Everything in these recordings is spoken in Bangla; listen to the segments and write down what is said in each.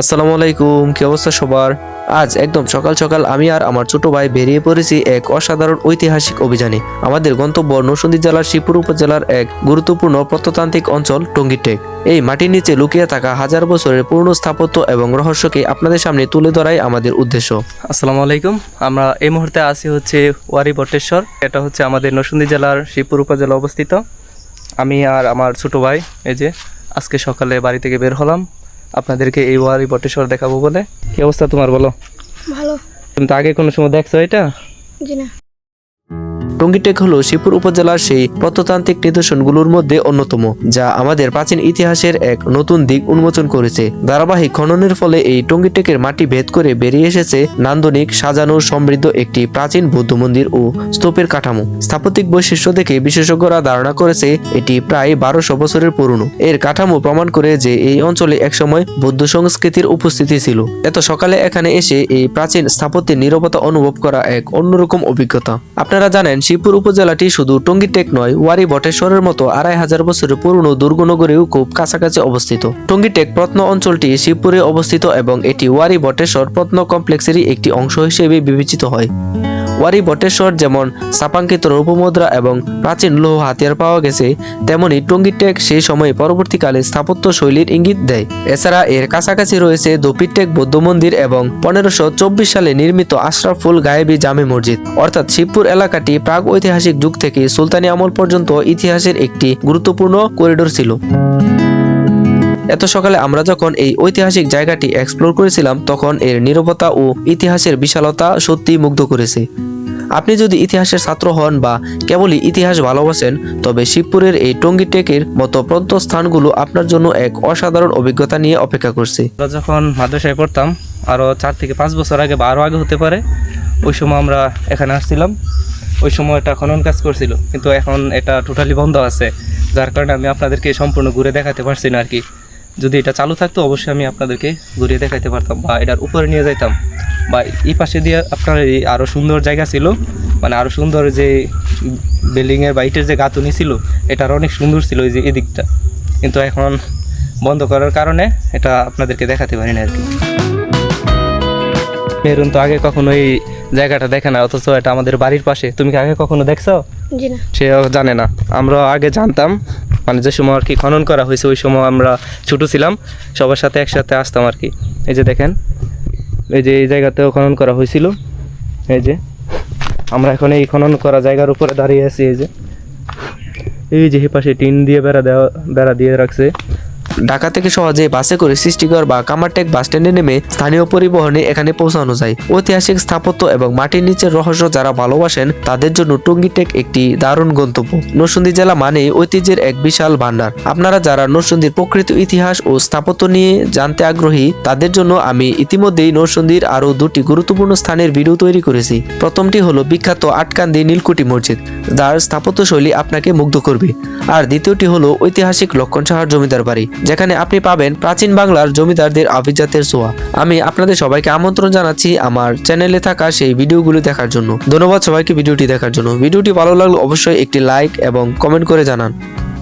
আসসালামু আলাইকুম, কি অবস্থা সবার? আজ একদম সকাল সকাল আমি আর আমার ছোট ভাই বেরিয়ে পড়েছি এক অসাধারণ ঐতিহাসিক অভিযানে। আমাদের গন্তব্য নরসিংদী জেলার শিবপুর উপজেলার এক গুরুত্বপূর্ণ প্রত্নতান্ত্রিক অঞ্চল টঙ্গিটেক এই মাটির নিচে লুকিয়ে থাকা হাজার বছরের পূর্ণ স্থাপত্য এবং রহস্যকে আপনাদের সামনে তুলে ধরাই আমাদের উদ্দেশ্য। আসসালামু আলাইকুম, আমরা এই মুহূর্তে আছি হচ্ছে ওয়ারি বটেশ্বর। এটা হচ্ছে আমাদের নরসিংদী জেলার শিবপুর উপজেলা অবস্থিত। আমি আর আমার ছোট ভাই, এই যে আজকে সকালে বাড়ি থেকে বের হলাম। আপনাদেরকে এই ওয়ারি বটেশ্বর দেখাবো বলে। কি অবস্থা তোমার বলো? ভালো। তুমি তো আগে কোনো সময় দেখছ এটা? জি না। টঙ্গিটেক হলো শিবপুর উপজেলার সেই প্রত্নতান্ত্রিক নিদর্শনগুলোর মধ্যে অন্যতম, যা আমাদের প্রাচীন ইতিহাসের এক নতুন দিক উন্মোচন করেছে। ধারাবাহিক খননের ফলে এই টঙ্গিটেকের মাটি ভেদ করে বেরিয়ে এসেছে নান্দনিক, সাজানো সমৃদ্ধ একটি প্রাচীন বৌদ্ধ মন্দির ও স্তূপের কাঠামো। স্থাপত্যিক বৈশিষ্ট্য দেখে বিশেষজ্ঞরা ধারণা করেছে, এটি প্রায় বারোশো বছরের পুরনো। এর কাঠামো প্রমাণ করে যে এই অঞ্চলে একসময় বৌদ্ধ সংস্কৃতির উপস্থিতি ছিল। এত সকালে এখানে এসে এই প্রাচীন স্থাপত্যের নীরবতা অনুভব করা এক অন্যরকম অভিজ্ঞতা। আপনারা জানেন শিবপুর উপজেলাটি শুধু টঙ্গিটেক নয়, ওয়ারি বটেশ্বরের মতো আড়াই হাজার বছরের পুরনো দুর্গনগরেও খুব কাছাকাছি অবস্থিত। টঙ্গিটেক প্রত্ন অঞ্চলটি শিবপুরে অবস্থিত এবং এটি ওয়ারি বটেশ্বর প্রত্ন কমপ্লেক্সেরই একটি অংশ হিসেবে বিবেচিত হয়। ওয়ারি বটেশ্বর যেমন সাপাঙ্কিত রূপমুদ্রা এবং প্রাচীন লৌহ হাতিয়ার পাওয়া গেছে, তেমনি টঙ্গিটেক সেই সময়ে পরবর্তীকালে স্থাপত্য শৈলীর ইঙ্গিত দেয়। এছাড়া এর কাছাকাছি রয়েছে দোপিটেক বৌদ্ধ মন্দির এবং পনেরোশো সালে নির্মিত আশরাফুল গায়েবী জামে মসজিদ। অর্থাৎ শিবপুর এলাকাটি প্রাগ ঐতিহাসিক যুগ থেকে সুলতানি আমল পর্যন্ত ইতিহাসের একটি গুরুত্বপূর্ণ করিডোর ছিল। এত সকালে আমরা যখন এই ঐতিহাসিক জায়গাটি এক্সপ্লোর করেছিলাম, তখন এর নীরবতা ও ইতিহাসের বিশালতা সত্যি মুগ্ধ করেছে। আপনি যদি ইতিহাসের ছাত্র হন বা কেবলই ইতিহাস ভালোবাসেন, তবে শিবপুরের এই টঙ্গিটেকের মতো প্রত্ন স্থানগুলো আপনার জন্য এক অসাধারণ অভিজ্ঞতা নিয়ে অপেক্ষা করছে। যখন মাদ্রাসায় পড়তাম আরও চার থেকে পাঁচ বছর আগে বা আরও আগে হতে পারে, ওই সময় আমরা এখানে আসছিলাম। ওই সময় এটা খনন কাজ করছিল, কিন্তু এখন এটা টোটালি বন্ধ আছে। যার কারণে আমি আপনাদেরকে সম্পূর্ণ ঘুরে দেখাতে পারছি না আর কি। যদি এটা চালু থাকতো, অবশ্যই আমি আপনাদেরকে ঘুরিয়ে দেখাতে পারতাম বা এটার উপরে নিয়ে যাইতাম। বা এই পাশে দিয়ে আপনার এই আরও সুন্দর জায়গা ছিল মানে আরও সুন্দর যে বিল্ডিংয়ের বা ইটের যে গাঁথুনি ছিল, এটার অনেক সুন্দর ছিল এই যে এদিকটা। কিন্তু এখন বন্ধ করার কারণে এটা আপনাদেরকে দেখাতে পারি না আর কি। মেরুন তো আগে কখনো এই জায়গাটা দেখে না অথচ এটা আমাদের বাড়ির পাশে। তুমি কি আগে কখনো দেখছ? সেও জানে না। আমরা আগে জানতাম মানে যে সময় আর কি খনন করা হয়েছে ওই সময় আমরা ছোটো ছিলাম সবার সাথে একসাথে আসতাম আর কি। এই যে দেখেন এই যে এই জায়গাতেও খনন করা হয়েছিল। এই যে আমরা এখন এই খনন করা জায়গার উপরে দাঁড়িয়ে আছি এই যে। এই যে পাশে টিন দিয়ে বেড়া দেওয়া বেড়া দিয়ে রাখছে। ঢাকা থেকে সহজে বাসে করে সৃষ্টিগড় বা কামারটেক বাস স্ট্যান্ডে নেমে স্থানীয় পরিবহনে এখানে পৌঁছানো যায়। ঐতিহাসিক স্থাপত্য এবং মাটির নিচের রহস্য যারা ভালোবাসেন, তাদের জন্য টঙ্গিটেক একটি দারুণ গন্তব্য। নরসিংদী জেলা মানে ঐতিহ্যের এক বিশাল ভান্ডার আপনারা যারা নরসিংদীর প্রকৃত ইতিহাস ও স্থাপত্য নিয়ে জানতে আগ্রহী, তাদের জন্য আমি ইতিমধ্যেই নরসিংদীর আরও দুটি গুরুত্বপূর্ণ স্থানের ভিডিও তৈরি করেছি। প্রথমটি হলো বিখ্যাত আটকান্দি নীলকুটি মসজিদ, যার স্থাপত্য শৈলী আপনাকে মুগ্ধ করবে। আর দ্বিতীয়টি হলো ঐতিহাসিক লক্ষণ সাহার জমিদার বাড়ি। যেখানে আপনি পাবেন প্রাচীন বাংলার জমিদারদের আভিজাতের ছোঁয়া। আমি আপনাদের সবাইকে আমন্ত্রণ জানাচ্ছি আমার চ্যানেলে থাকা সেই ভিডিওগুলো দেখার জন্য। ধন্যবাদ সবাইকে ভিডিওটি দেখার জন্য। ভিডিওটি ভালো লাগলে অবশ্যই একটি লাইক এবং কমেন্ট করে জানান।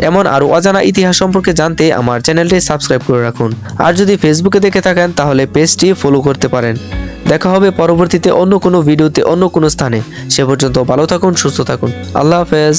এমন আরও অজানা ইতিহাস সম্পর্কে জানতে আমার চ্যানেলটি সাবস্ক্রাইব করে রাখুন। আর যদি ফেসবুকে দেখে থাকেন, তাহলে পেজটি ফলো করতে পারেন। দেখা হবে পরবর্তীতে অন্য কোনো ভিডিওতে অন্য কোনো স্থানে। সে পর্যন্ত ভালো থাকুন, সুস্থ থাকুন। আল্লাহ হাফেজ।